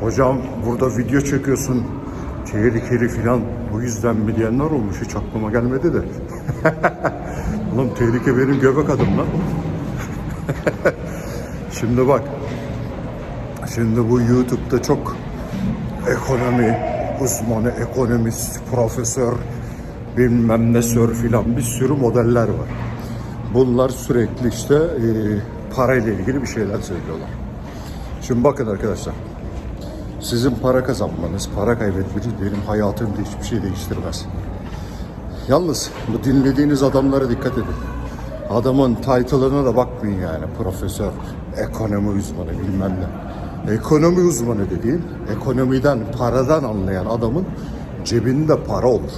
Hocam burada video çekiyorsun. Tehlikeli filan. Bu yüzden mi diyenler olmuş. Hiç aklıma gelmedi de. Oğlum tehlike benim göbek adım lan. Şimdi bak. Şimdi bu YouTube'da çok ekonomi uzmanı, ekonomist, profesör, bilmem ne sör filan bir sürü modeller var. Bunlar sürekli işte e, parayla ilgili bir şeyler söylüyorlar. Şimdi bakın arkadaşlar. Sizin para kazanmanız, para kaybetmeniz benim hayatımda hiçbir şey değiştirmez. Yalnız bu dinlediğiniz adamlara dikkat edin. Adamın title'ına da bakmayın yani. Profesör, ekonomi uzmanı bilmem ne. Ekonomi uzmanı dediğin, ekonomiden, paradan anlayan adamın cebinde para olur.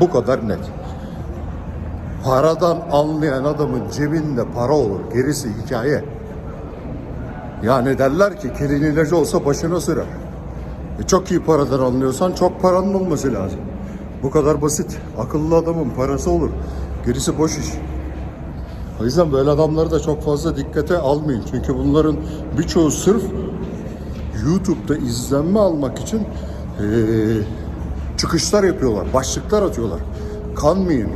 Bu kadar net. Paradan anlayan adamın cebinde para olur. Gerisi hikaye. Yani derler ki kelin ilacı olsa başına sürer. E çok iyi paradan anlıyorsan çok paranın olması lazım. Bu kadar basit. Akıllı adamın parası olur. Gerisi boş iş. O yüzden böyle adamları da çok fazla dikkate almayın. Çünkü bunların birçoğu sırf YouTube'da izlenme almak için eee, çıkışlar yapıyorlar, başlıklar atıyorlar. Kanmayın.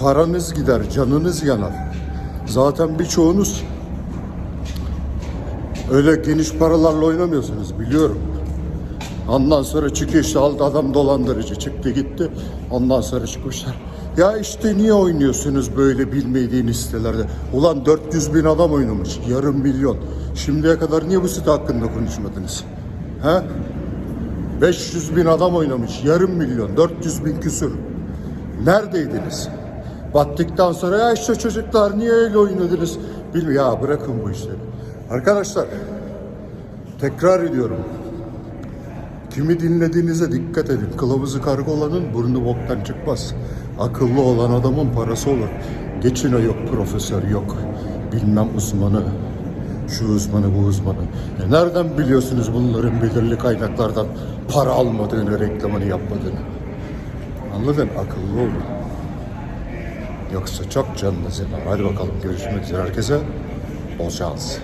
Paranız gider, canınız yanar. Zaten birçoğunuz öyle geniş paralarla oynamıyorsunuz biliyorum. Ondan sonra çıkıyor işte aldı adam dolandırıcı çıktı gitti. Ondan sonra çıkmışlar. Ya işte niye oynuyorsunuz böyle bilmediğiniz sitelerde? Ulan 400 bin adam oynamış. Yarım milyon. Şimdiye kadar niye bu site hakkında konuşmadınız? He? 500 bin adam oynamış. Yarım milyon. 400 bin küsür. Neredeydiniz? Battıktan sonra ya işte çocuklar niye öyle oynadınız? Bilmiyorum ya bırakın bu işleri. Arkadaşlar tekrar ediyorum. Kimi dinlediğinize dikkat edin. Kılavuzu karga olanın burnu boktan çıkmaz. Akıllı olan adamın parası olur. Geçin o yok profesör yok. Bilmem uzmanı. Şu uzmanı bu uzmanı. E nereden biliyorsunuz bunların belirli kaynaklardan para almadığını, reklamını yapmadığını? Anladın? Akıllı olun. Yoksa çok canınız yanar. Hadi bakalım görüşmek üzere herkese. Bol şans.